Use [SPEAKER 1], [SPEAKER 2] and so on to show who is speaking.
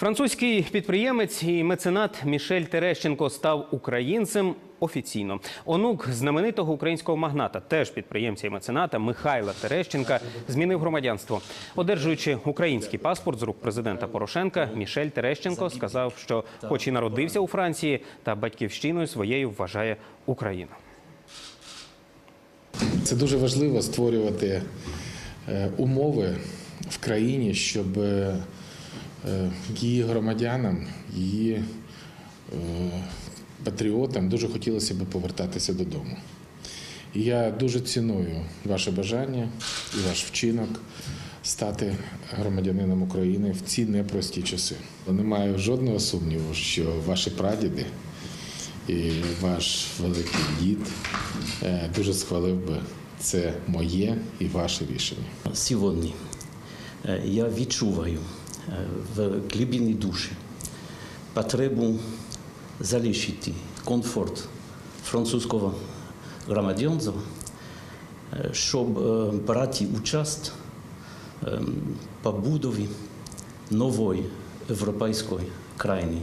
[SPEAKER 1] Французький підприємець і меценат Мішель Терещенко став українцем офіційно. Онук знаменитого українського магната, теж підприємця і мецената Михайла Терещенка, змінив громадянство. Одержуючи український паспорт з рук президента Порошенка, Мішель Терещенко сказав, що, хоч і народився у Франції, та батьківщиною своєю вважає Україну.
[SPEAKER 2] Це дуже важливо створювати е, умови в країні, щоб е, її громадянам, її е, патріотам дуже хотілося б повертатися додому. І я дуже ціную ваше бажання і ваш вчинок стати громадянином України в ці непрості часи. Не маю жодного сумніву, що ваші прадіди і ваш великий дід е, дуже схвалив би це моє і ваше рішення.
[SPEAKER 3] Сьогодні е, я відчуваю е, в глибині душі потребу залишити комфорт французького громадянства, щоб брати участь в побудові нової європейської країни.